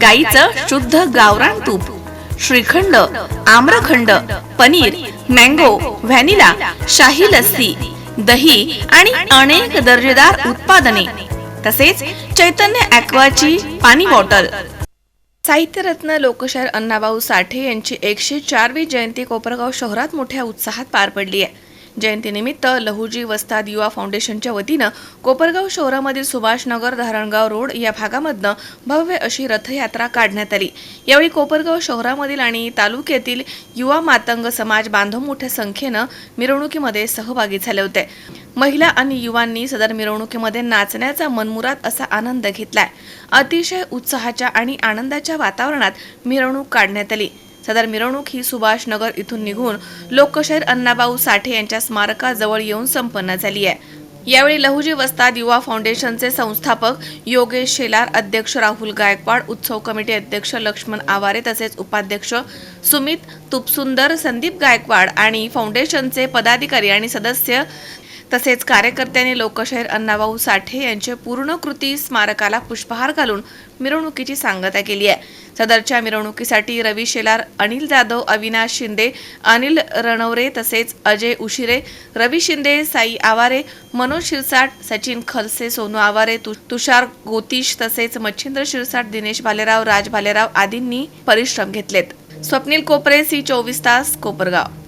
गाईचं शुद्ध गावरान तूप श्रीखंड आम्रखंड पनीर मँगो व्हॅनिला शाही लस्सी दही आणि अनेक दर्जेदार उत्पादने तसेच चैतन्य ॲक्वाची पाणी बॉटल. साहित्यरत्न लोकशाहीर अण्णाभाऊ साठे यांची एकशे चारवी जयंती कोपरगाव शहरात मोठ्या उत्साहात पार पडली आहे जयंतीनिमित्त लहुजी वस्ताद युवा फाउंडेशनच्या वतीनं कोपरगाव शहरामधील सुभाषनगर धारणगाव रोड या भागामधनं भव्य अशी रथयात्रा काढण्यात आली. यावेळी कोपरगाव शहरामधील आणि तालुक्यातील युवा मातंग समाज बांधव मोठ्या संख्येनं मिरवणुकीमध्ये सहभागी झाले होते. महिला आणि युवांनी सदर मिरवणुकीमध्ये नाचण्याचा मनमुराद असा आनंद घेतलाय. अतिशय उत्साहाच्या आणि आनंदाच्या वातावरणात मिरवणूक काढण्यात आली. सदर मिरवणूक ही सुभाषनगर इथून निघून लोकशाहीर अण्णाभाऊ साठे यांच्या स्मारकाजवळ येऊन संपन्न झाली आहे. यावेळी लहुजी वस्ताद युवा फाउंडेशनचे संस्थापक योगेश शेलार अध्यक्ष राहुल गायकवाड उत्सव कमिटी अध्यक्ष लक्ष्मण आवारे तसेच उपाध्यक्ष सुमित तुपसुंदर संदीप गायकवाड आणि फाउंडेशनचे पदाधिकारी आणि सदस्य तसेच कार्यकर्त्यांनी लोकशाहीर अण्णाभाऊ साठे यांचे पूर्णकृती स्मारकाला पुष्पहार घालून मिरवणुकीची सांगता केली आहे. सदरच्या मिरवणुकीसाठी रवी शेलार अनिल जाधव अविनाश शिंदे अनिल रणवरे तसेच अजय उशिरे रवी शिंदे साई आवारे मनोज शिरसाट सचिन खलसे सोनू आवारे तु- तुषार गोतीश तसेच मच्छिंद्र शिरसाट दिनेश भालेराव राज भालेराव आदींनी परिश्रम घेतलेत. स्वप्नील कोपरे सी चोवीस तास कोपरगाव.